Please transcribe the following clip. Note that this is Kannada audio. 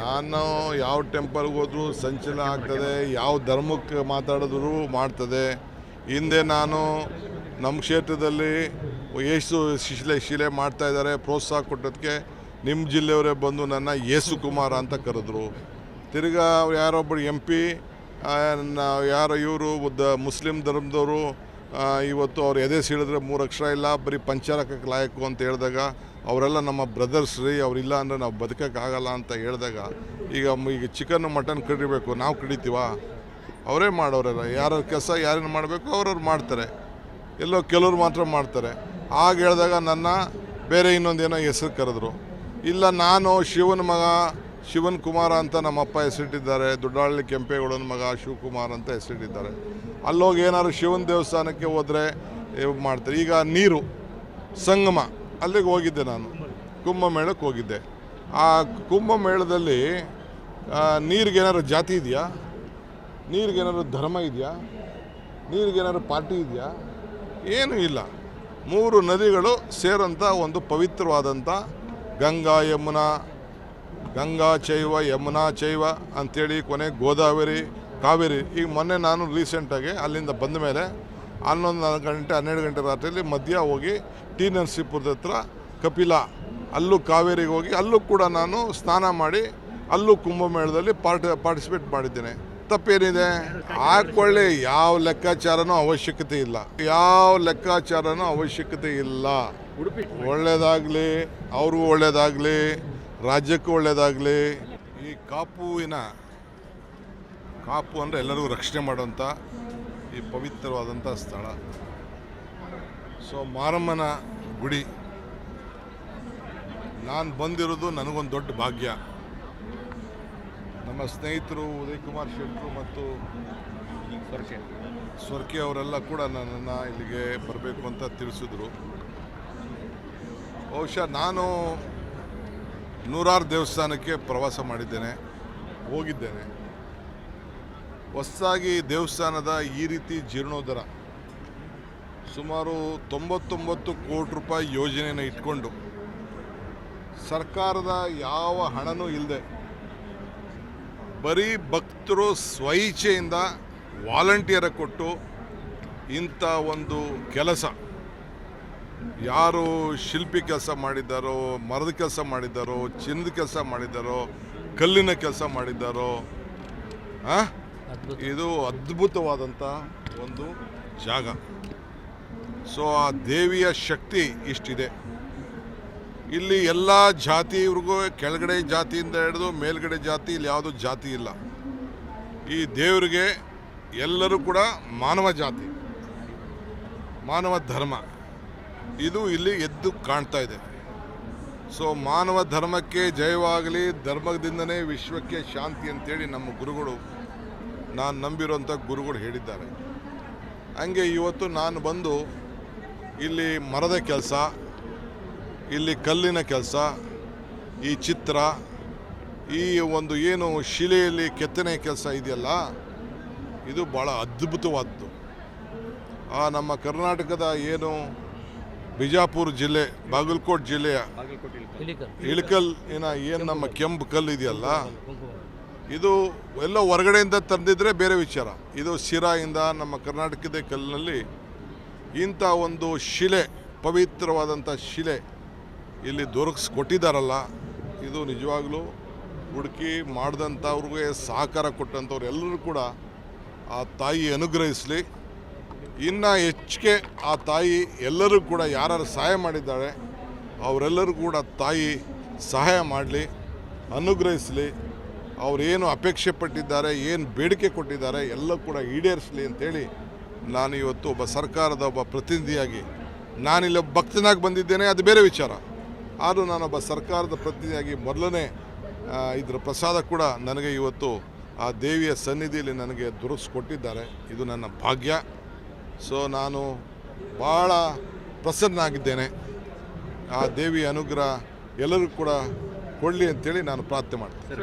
ನಾನು ಯಾವ ಟೆಂಪಲ್ಗೆ ಹೋದರೂ ಸಂಚಲನ ಆಗ್ತದೆ, ಯಾವ ಧರ್ಮಕ್ಕೆ ಮಾತಾಡಿದ್ರು ಮಾಡ್ತದೆ. ಹಿಂದೆ ನಾನು ನಮ್ಮ ಕ್ಷೇತ್ರದಲ್ಲಿ ಯೇಸು ಶಿಲೆ ಶಿಲೆ ಮಾಡ್ತಾ ಇದ್ದಾರೆ, ಪ್ರೋತ್ಸಾಹ ಕೊಟ್ಟದಕ್ಕೆ ನಿಮ್ಮ ಜಿಲ್ಲೆಯವರೇ ಬಂದು ನನ್ನ ಯೇಸು ಕುಮಾರ ಅಂತ ಕರೆದ್ರು. ತಿರ್ಗಾ ಯಾರೊಬ್ಬರು ಎಂ ಪಿ ಯಾರೋ ಇವರು ದ ಮುಸ್ಲಿಂ ಧರ್ಮದವರು ಇವತ್ತು ಅವ್ರು ಎದೆ ಸೀಳಿದ್ರೆ ಮೂರು ಅಕ್ಷರ ಇಲ್ಲ, ಬರೀ ಪಂಚರಕ್ಕೆ ಲಾಯಕು ಅಂತ ಹೇಳಿದಾಗ ಅವರೆಲ್ಲ ನಮ್ಮ ಬ್ರದರ್ಸ್ ರೀ, ಅವರಿಲ್ಲ ಅಂದರೆ ನಾವು ಬದುಕೋಕ್ಕಾಗಲ್ಲ ಅಂತ ಹೇಳಿದಾಗ, ಈಗ ಈಗ ಚಿಕನ್ ಮಟನ್ ಕಡಿಬೇಕು, ನಾವು ಕಡಿತೀವ? ಅವರೇ ಮಾಡೋರೆಲ್ಲ ಯಾರ ಕೆಲಸ ಯಾರೇನು ಮಾಡಬೇಕು, ಅವ್ರವ್ರು ಮಾಡ್ತಾರೆ. ಎಲ್ಲೋ ಕೆಲವ್ರು ಮಾತ್ರ ಮಾಡ್ತಾರೆ. ಆಗ ಹೇಳಿದಾಗ ನನ್ನ ಬೇರೆ ಇನ್ನೊಂದೇನೋ ಹೆಸರು ಕರೆದ್ರು. ಇಲ್ಲ, ನಾನು ಶಿವನ ಮಗ, ಶಿವನ್ ಕುಮಾರ ಅಂತ ನಮ್ಮಪ್ಪ ಹೆಸರಿಟ್ಟಿದ್ದಾರೆ, ದೊಡ್ಡಹಳ್ಳಿ ಕೆಂಪೇಗೌಡನ ಮಗ ಶಿವಕುಮಾರ್ ಅಂತ ಹೆಸರಿಟ್ಟಿದ್ದಾರೆ. ಅಲ್ಲೋಗಿ ಏನಾದ್ರು ಶಿವನ ದೇವಸ್ಥಾನಕ್ಕೆ ಹೋದರೆ ಮಾಡ್ತಾರೆ. ಈಗ ನೀರು, ಸಂಗಮ. ಅಲ್ಲಿಗೆ ಹೋಗಿದ್ದೆ ನಾನು. ಕುಂಭಮೇಳಕ್ಕೆ ಹೋಗಿದ್ದೆ. ಆ ಕುಂಭಮೇಳದಲ್ಲಿ ನೀರಿಗೇನಾದ್ರು ಜಾತಿ ಇದೆಯಾ? ನೀರಿಗೇನಾದ್ರು ಧರ್ಮ ಇದೆಯಾ? ನೀರಿಗೇನಾದ್ರು ಪಾರ್ಟಿ ಇದೆಯಾ? ಏನೂ ಇಲ್ಲ. ಮೂರು ನದಿಗಳು ಸೇರಂಥ ಒಂದು ಪವಿತ್ರವಾದಂಥ ಗಂಗಾ ಯಮುನಾ. ಗಂಗಾ ಚೈವ, ಯಮುನಾ ಚೈವ ಅಂಥೇಳಿ ಕೊನೆ ಗೋದಾವರಿ, ಕಾವೇರಿ. ಈಗ ಮೊನ್ನೆ ನಾನು ರೀಸೆಂಟಾಗಿ ಅಲ್ಲಿಂದ ಬಂದ ಮೇಲೆ ಹನ್ನೊಂದು ನಾಲ್ಕು ಗಂಟೆ, ಹನ್ನೆರಡು ಗಂಟೆ ರಾತ್ರಿಯಲ್ಲಿ ಮಧ್ಯ ಹೋಗಿ ಟಿ ನರಸೀಪುರದ ಹತ್ರ ಕಪಿಲ. ಅಲ್ಲೂ ಕಾವೇರಿಗೆ ಹೋಗಿ ಅಲ್ಲೂ ಕೂಡ ನಾನು ಸ್ನಾನ ಮಾಡಿ ಅಲ್ಲೂ ಕುಂಭಮೇಳದಲ್ಲಿ ಪಾರ್ಟಿ ಪಾರ್ಟಿಸಿಪೇಟ್ ಮಾಡಿದ್ದೇನೆ. ತಪ್ಪೇನಿದೆ? ಹಾಕೊಳ್ಳಿ. ಯಾವ ಲೆಕ್ಕಾಚಾರನೂ ಅವಶ್ಯಕತೆ ಇಲ್ಲ. ಯಾವ ಲೆಕ್ಕಾಚಾರನೂ ಅವಶ್ಯಕತೆ ಇಲ್ಲ. ಒಳ್ಳೇದಾಗಲಿ, ಅವ್ರಿಗೂ ಒಳ್ಳೇದಾಗಲಿ, ರಾಜ್ಯಕ್ಕೂ ಒಳ್ಳೇದಾಗಲಿ. ಈ ಕಾಪುವಿನ, ಕಾಪು ಅಂದರೆ ಎಲ್ಲರಿಗೂ ರಕ್ಷಣೆ ಮಾಡುವಂಥ ಈ ಪವಿತ್ರವಾದಂಥ ಸ್ಥಳ. ಸೊ ಮಾರಮ್ಮನ ಗುಡಿ. ನಾನು ಬಂದಿರೋದು ನನಗೊಂದು ದೊಡ್ಡ ಭಾಗ್ಯ. ನಮ್ಮ ಸ್ನೇಹಿತರು ಉದಯ್ ಕುಮಾರ್ ಶೆಟ್ಟರು ಮತ್ತು ಸ್ವರ್ಕೆ. ಸ್ವರ್ಕೆ ಅವರೆಲ್ಲ ಕೂಡ ನನ್ನನ್ನು ಇಲ್ಲಿಗೆ ಬರಬೇಕು ಅಂತ ತಿಳಿಸಿದ್ರು. ಬಹುಶಃ ನಾನು ನೂರಾರು ದೇವಸ್ಥಾನಕ್ಕೆ ಪ್ರವಾಸ ಮಾಡಿದ್ದೇನೆ ಹೋಗಿದ್ದೇನೆ. ಹೊಸದಾಗಿ ದೇವಸ್ಥಾನದ ಈ ರೀತಿ ಜೀರ್ಣೋದ್ಧಾರ ಸುಮಾರು ತೊಂಬತ್ತೊಂಬತ್ತು ಕೋಟಿ ರೂಪಾಯಿ ಯೋಜನೆಯನ್ನು ಇಟ್ಕೊಂಡು ಸರ್ಕಾರದ ಯಾವ ಹಣನೂ ಇಲ್ಲದೆ ಬರೀ ಭಕ್ತರು ಸ್ವಇಚ್ಛೆಯಿಂದ ವಾಲಂಟಿಯರ ಕೊಟ್ಟು ಇಂಥ ಒಂದು ಕೆಲಸ ಯಾರು ಶಿಲ್ಪಿ ಕೆಲಸ ಮಾಡಿದ್ದಾರೋ, ಮರದ ಕೆಲಸ ಮಾಡಿದ್ದಾರೋ, ಚಿನ್ನದ ಕೆಲಸ ಮಾಡಿದ್ದಾರೋ, ಕಲ್ಲಿನ ಕೆಲಸ ಮಾಡಿದ್ದಾರೋ, ಆ? ಇದು ಅದ್ಭುತವಾದಂಥ ಒಂದು ಜಾಗ. ಸೊ ಆ ದೇವಿಯ ಶಕ್ತಿ ಇಷ್ಟಿದೆ. ಇಲ್ಲಿ ಎಲ್ಲ ಜಾತಿಯವ್ರಿಗೂ ಕೆಳಗಡೆ ಜಾತಿಯಿಂದ ಹಿಡಿದು ಮೇಲ್ಗಡೆ ಜಾತಿ ಇಲ್ಲಿ ಯಾವುದೂ ಜಾತಿ ಇಲ್ಲ. ಈ ದೇವರಿಗೆ ಎಲ್ಲರೂ ಕೂಡ ಮಾನವ ಜಾತಿ, ಮಾನವ ಧರ್ಮ. ಇದು ಇಲ್ಲಿ ಎದ್ದು ಕಾಣ್ತಾ ಇದೆ. ಸೊ ಮಾನವ ಧರ್ಮಕ್ಕೆ ಜಯವಾಗಲಿ, ಧರ್ಮದಿಂದನೇ ವಿಶ್ವಕ್ಕೆ ಶಾಂತಿ ಅಂತೇಳಿ ನಮ್ಮ ಗುರುಗಳು ನಾನು ನಂಬಿರುವಂಥ ಗುರುಗಳು ಹೇಳಿದ್ದಾರೆ. ಹಂಗೆ ಇವತ್ತು ನಾನು ಬಂದು ಇಲ್ಲಿ ಮರದ ಕೆಲಸ ಇಲ್ಲಿ ಕಲ್ಲಿನ ಕೆಲಸ ಈ ಚಿತ್ರ ಈ ಒಂದು ಏನು ಶಿಲೆಯಲ್ಲಿ ಕೆತ್ತನೆ ಕೆಲಸ ಇದೆಯಲ್ಲ ಇದು ಭಾಳ ಅದ್ಭುತವಾದ್ದು. ಆ ನಮ್ಮ ಕರ್ನಾಟಕದ ಏನು ಬಿಜಾಪುರ ಜಿಲ್ಲೆ ಬಾಗಲಕೋಟೆ ಜಿಲ್ಲೆಯ ಇಳಕಲ್. ಏನ ಏನು ನಮ್ಮ ಕೆಂಪು ಕಲ್ಲು ಇದೆಯಲ್ಲ ಇದು ಎಲ್ಲ ಹೊರಗಡೆಯಿಂದ ತಂದಿದ್ರೆ ಬೇರೆ ವಿಚಾರ. ಇದು ಶಿರಾಯಿಂದ ನಮ್ಮ ಕರ್ನಾಟಕದ ಕಲ್ಲಿನಲ್ಲಿ ಇಂಥ ಒಂದು ಶಿಲೆ, ಪವಿತ್ರವಾದಂಥ ಶಿಲೆ ಇಲ್ಲಿ ದೊರಕಿಸ್ಕೊಟ್ಟಿದ್ದಾರಲ್ಲ ಇದು ನಿಜವಾಗ್ಲೂ ಹುಡುಕಿ ಮಾಡಿದಂಥವ್ರಿಗೆ ಸಹಕಾರ ಕೊಟ್ಟಂಥವ್ರು ಎಲ್ಲರೂ ಕೂಡ ಆ ತಾಯಿ ಅನುಗ್ರಹಿಸಲಿ. ಇನ್ನು ಹೆಚ್ಚಿಗೆ ಆ ತಾಯಿ ಎಲ್ಲರೂ ಕೂಡ ಯಾರು ಸಹಾಯ ಮಾಡಿದ್ದಾಳೆ ಅವರೆಲ್ಲರೂ ಕೂಡ ತಾಯಿ ಸಹಾಯ ಮಾಡಲಿ, ಅನುಗ್ರಹಿಸಲಿ. ಅವರೇನು ಅಪೇಕ್ಷೆ ಪಟ್ಟಿದ್ದಾರೆ, ಏನು ಬೇಡಿಕೆ ಕೊಟ್ಟಿದ್ದಾರೆ, ಎಲ್ಲ ಕೂಡ ಈಡೇರಿಸಲಿ ಅಂತೇಳಿ ನಾನು ಇವತ್ತು ಒಬ್ಬ ಸರ್ಕಾರದ ಒಬ್ಬ ಪ್ರತಿನಿಧಿಯಾಗಿ ನಾನಿಲ್ಲಿ ಭಕ್ತನಾಗಿ ಬಂದಿದ್ದೇನೆ, ಅದು ಬೇರೆ ವಿಚಾರ. ಆದರೂ ನಾನೊಬ್ಬ ಸರ್ಕಾರದ ಪ್ರತಿನಿಧಿಯಾಗಿ ಮೊದಲನೇ ಇದರ ಪ್ರಸಾದ ಕೂಡ ನನಗೆ ಇವತ್ತು ಆ ದೇವಿಯ ಸನ್ನಿಧಿಯಲ್ಲಿ ನನಗೆ ದೊರಕಿಸ್ಕೊಟ್ಟಿದ್ದಾರೆ ಇದು ನನ್ನ ಭಾಗ್ಯ. ಸೊ ನಾನು ಭಾಳ ಪ್ರಸನ್ನಾಗಿದ್ದೇನೆ ಆ ದೇವಿಯ ಅನುಗ್ರಹ ಎಲ್ಲರಿಗೂ ಕೂಡ ಕೊಡಲಿ ಅಂತೇಳಿ ನಾನು ಪ್ರಾರ್ಥನೆ ಮಾಡ್ತೇನೆ.